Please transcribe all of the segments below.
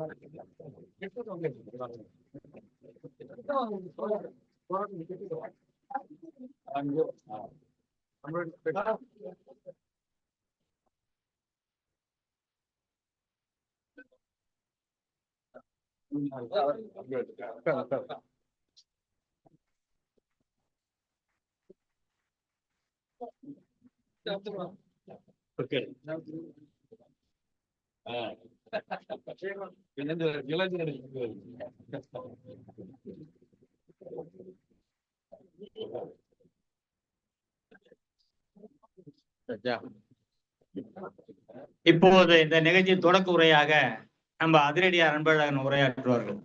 Okay. Ah. இளைஞர் இப்போது இந்த நிகழ்ச்சி தொடக்க உரையாக நம்ம அதிரடியார் அன்பழகன் உரையாற்றுவார்கள்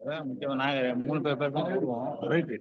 அதான் முக்கியமா நாங்க மூணு பேர் பேர் தான் போடுவோம். ரைட்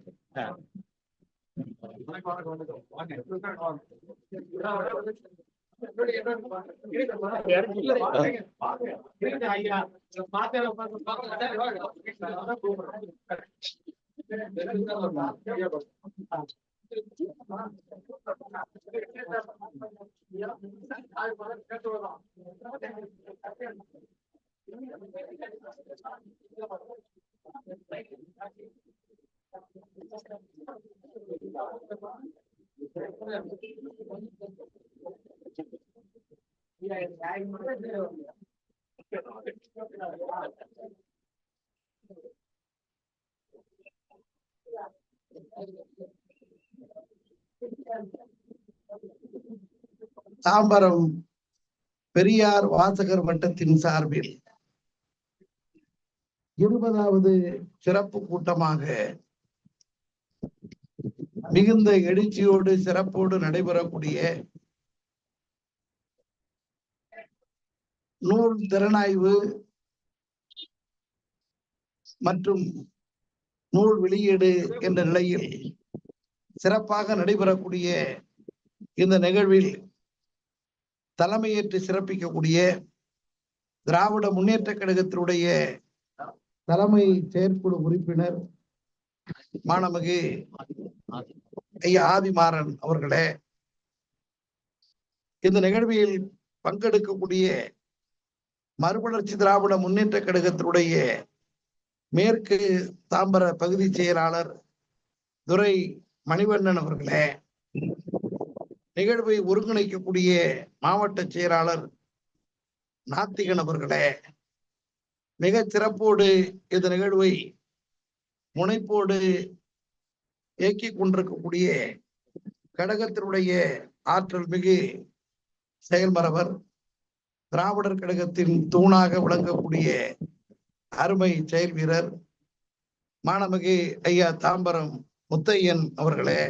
தாம்பரம் பெரியார் வாசகர் வட்டத்தின் சார்பில் இருபதாவது சிறப்பு கூட்டமாக மிகுந்த எழுச்சியோடு சிறப்போடு நடைபெறக்கூடிய நூல் திறனாய்வு மற்றும் நூல் வெளியீடு என்ற நிலையில் சிறப்பாக நடைபெறக்கூடிய இந்த நிகழ்வில் தலைமையேற்று சிறப்பிக்கக்கூடிய திராவிட முன்னேற்ற கழகத்தினுடைய தலைமை செயற்குழு உறுப்பினர் மாணமிகு ஐயா ஆதிமாறன் அவர்களே இந்த நிகழ்வில் பங்கெடுக்கக்கூடிய மறுமலர்ச்சி திராவிட முன்னேற்ற கழகத்தினுடைய மேற்கு தாம்பர பகுதி செயலாளர் துரை மணிவண்ணன் அவர்களே நிகழ்வை ஒருங்கிணைக்கக்கூடிய மாவட்ட செயலாளர் நாத்திகன் அவர்களே மிக சிறப்போடு இந்த நிகழ்வை முனைப்போடு இயக்கிக் கொண்டிருக்கக்கூடிய கழகத்தினுடைய ஆற்றல் மிகு செயல்மரவர் திராவிடர் கழகத்தின் தூணாக விளங்கக்கூடிய அருமை செயல் வீரர் மாணமிகு ஐயா தாம்பரம் முத்தையன் அவர்களே.